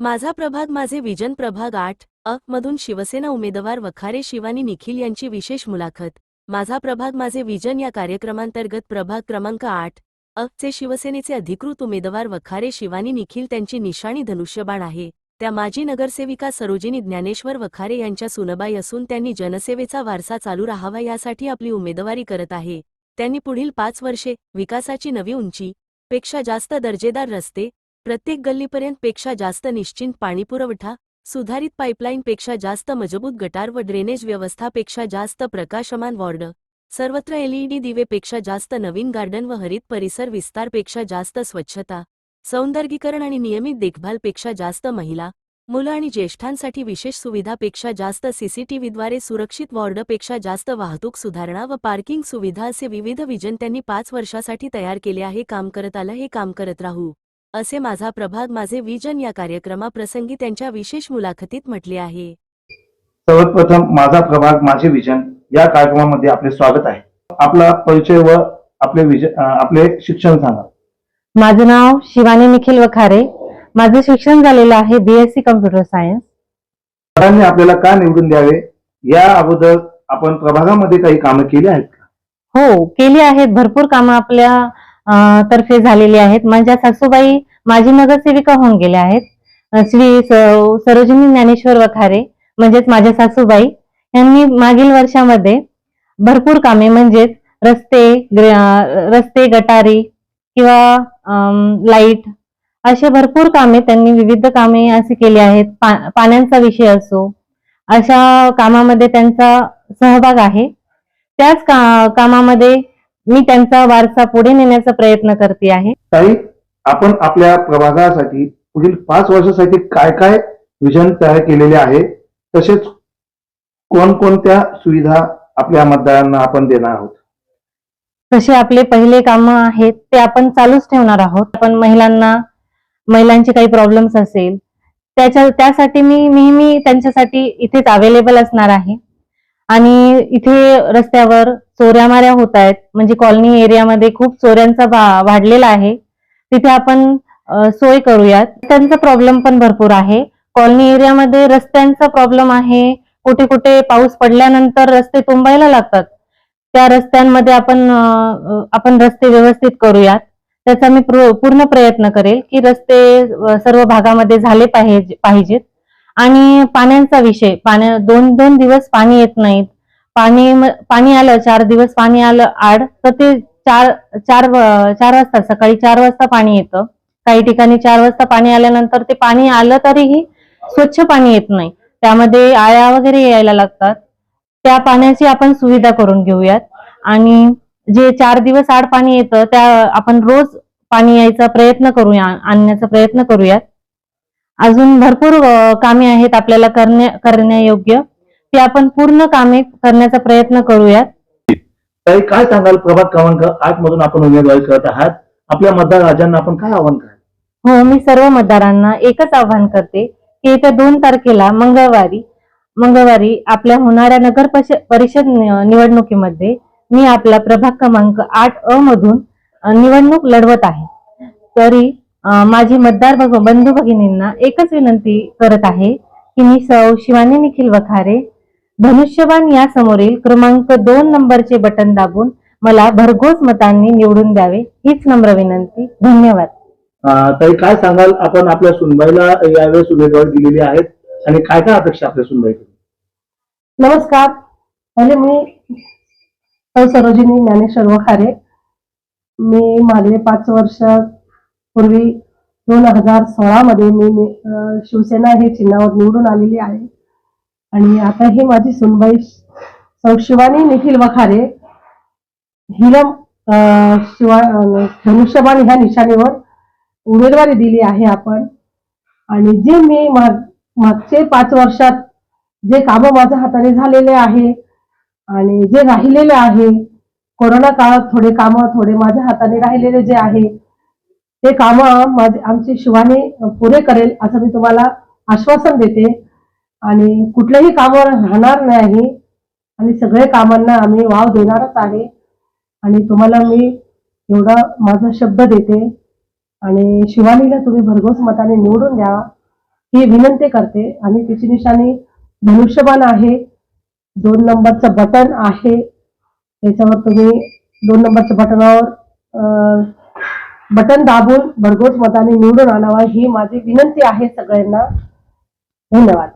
माझा प्रभाग माझे विजन प्रभाग आठ अ मधून शिवसेना उमेदवार वखारे शिवानी निखिल यांची विशेष मुलाखत. माझा प्रभाग माझे विजन या कार्यक्रमांतर्गत प्रभाग क्रमांक आठ अ चे शिवसेनेचे अधिकृत उमेदवार वखारे शिवानी निखिल त्यांची निशाणी धनुष्यबाण आहे. त्या माजी नगरसेविका सरोजिनी ज्ञानेश्वर वखारे यांच्या सुनबाई असून त्यांनी जनसेवेचा वारसा चालू राहावा यासाठी आपली उमेदवारी करत आहे. त्यांनी पुढील पाच वर्षे विकासाची नवी उंची पेक्षा जास्त दर्जेदार रस्ते प्रत्येक गल्लीपर्यंत पेक्षा जास्त निश्चिंत पाणीपुरवठा सुधारित पाईपलाईनपेक्षा जास्त मजबूत गटार व ड्रेनेज व्यवस्थापेक्षा जास्त प्रकाशमान वॉर्ड सर्वत्र एलईडी दिवेपेक्षा जास्त नवीन गार्डन व हरित परिसर विस्तारपेक्षा जास्त स्वच्छता सौंदर्गीकरण आणि नियमित देखभालपेक्षा जास्त महिला मुलं आणि ज्येष्ठांसाठी विशेष सुविधापेक्षा जास्त सीसीटीव्हीद्वारे सुरक्षित वॉर्डपेक्षा जास्त वाहतूक सुधारणा व पार्किंग सुविधा असे विविध विजन त्यांनी पाच वर्षासाठी तयार केले आहे. काम करत आलं हे काम करत राहू. असे माझा प्रभाग माझे विजन या कार्यक्रमाप्रसंगी त्यांच्या विशेष मुलाखतीत म्हटले आहे. सर्वात प्रथम माझा प्रभाग माझे विजन या कार्यक्रमामध्ये आपले स्वागत आहे. आपला परिचय व आपले विजन आपले शिक्षण सांगा. माझं नाव शिवानी निखिल वखारे. माझं शिक्षण झालेलं आहे बीएससी कम्प्युटर सायन्स सरांनी आपल्याला का निवडून द्यावे? या अगोदर आपण प्रभागामध्ये काही कामं केली आहेत का? हो केली आहेत. भरपूर कामं आपल्या तर्फे झालेली आहेत. माझ्या सासूबाई माझी नगरसेविका होऊन गेल्या आहेत. श्री सरोजिनी ज्ञानेश्वर वखारे म्हणजेच माझ्या सासूबाई यांनी मागील वर्षामध्ये भरपूर कामे म्हणजेच रस्ते रस्ते गटारी किंवा लाइट असे भरपूर कामे त्यांनी विविध कामे असे केली आहेत. पा- पाण्याचा विषय असो अशा कामामध्ये त्यांचा सहभाग आहे. त्याच का कामामध्ये मी त्यांचा वारसा पुढे नेण्याचा प्रयत्न करते आहे. ताई आपण आपल्या प्रभागासाठी पुढील पाच वर्षासाठी काय काय विजन तयार केलेले आहे? तसेच कोणकोणत्या सुविधा आपल्या मतदारांना आपण देणार आहोत? तसे आपले पहिले काम आहेत ते आपण चालूच ठेवणार आहोत. आपण महिलांना महिलांचे काही प्रॉब्लेम्स असेल त्याच्या त्यासाठी मी नेहमी त्यांच्यासाठी इथेच अवेलेबल असणार आहे. आणि इथे रस्त्यावर चोऱ्या माऱ्या होत आहेत म्हणजे कॉलनी एरियामध्ये खूप चोऱ्यांचा वाढलेला आहे. तिथे आपण सोय करूयात. त्यांचा प्रॉब्लेम पण भरपूर आहे. कॉलनी एरियामध्ये रस्त्यांचा प्रॉब्लेम आहे. कुठे कुठे पाऊस पडल्यानंतर रस्ते तुंबायला लागतात. त्या रस्त्यांमध्ये आपण आपण रस्ते व्यवस्थित करूयात. त्याचा मी पूर्ण प्रयत्न करेल की रस्ते सर्व भागामध्ये झाले पाहिजे पाहिजेत. आणि पाण्याचा विषय पाण्या दोन दोन दिवस पाणी येत नाहीत. पाणी पाणी आलं चार दिवस पाणी आलं आड तर ते चार चार चार वाजता सकाळी चार वाजता पाणी येतं. काही ठिकाणी चार वाजता पाणी आल्यानंतर ते पाणी आलं तरीही स्वच्छ पाणी येत नाही. त्यामध्ये आळ्या वगैरे यायला लागतात. त्या पाण्याची आपण सुविधा करून घेऊयात. आणि जे चार दिवस आड पाणी येतं त्या आपण रोज पाणी यायचा प्रयत्न करूया आणण्याचा प्रयत्न करूयात. अजून भरपूर कामे आहेत आपल्याला करण्या करण्यायोग्य. ती आपण पूर्ण कामे करण्याचा प्रयत्न करूयात. ताई काय सांगाल प्रभाग क्रमांक आठ मधून आपण उमेदवारी करत आहात? आपल्या मतदार राजांना आपण काय आव्हान कराल? हो मी सर्व मतदारांना एकच आवाहन करते की येत्या दोन तारखेला मंगळवारी मंगळवारी आपल्या होणाऱ्या नगर परिषद निवडणुकीमध्ये मी आपला प्रभाग क्रमांक आठ अ मधून निवडणूक लढवत आहे. तरी माझी मतदार भग- बंधू भगिनींना एकच विनंती करत आहे की मी सौ शिवानी निखिल वखारे धनुष्यबाण या समोरील क्रमांक दोन नंबरचे बटन दाबून मला भरघोस मतांनी निवडून द्यावे हीच नम्र विनंती. धन्यवाद. ताई काय सांगाल? आपण आपल्या सुनबाईला यावेळेस उमेदवारी दिलेली आहेत आणि काय काय अपेक्षा आपल्या सुनबाईकडून? नमस्कार. पहिले मी सौ सरोजिनी ज्ञानेश्वर वखारे. मी मागले पाच वर्ष पूर्वी दोन हजार सोळा मध्ये मी शिवसेना हे चिन्हावर निवडून आलेली आहे. आणि आता ही माझी सुनबाई सौ शिवानी निखिल वखारे हिरम शिवा धनुष्यबाण ह्या निशाणीवर उमेदवारी दिली आहे आपण. आणि जे मी माग मागचे पाच वर्षात जे कामं माझ्या हाताने झालेले आहे आणि जे राहिलेले आहे कोरोना काळात थोडे कामं थोडे माझ्या हाताने राहिलेले जे आहे ते कामं माझे आमची शिवानी पुरे करेल असं मी तुम्हाला आश्वासन देते. आणि कुठलंही कामं राहणार नाही. आणि सगळे कामांना आम्ही वाव देणारच आहे. आणि तुम्हाला मी एवढा माझा शब्द देते. आणि शिवानीला तुम्ही भरघोस मताने निवडून द्या. ही विनंती करते. आणि तिची निशाणी धनुष्यबाण आहे. दोन नंबरचं बटन आहे. त्याच्यावर तुम्ही दोन नंबरच्या बटनावर बटन दाबून भरघोस मताने निवडून आणावा ही माझी विनंती आहे सगळ्यांना. धन्यवाद.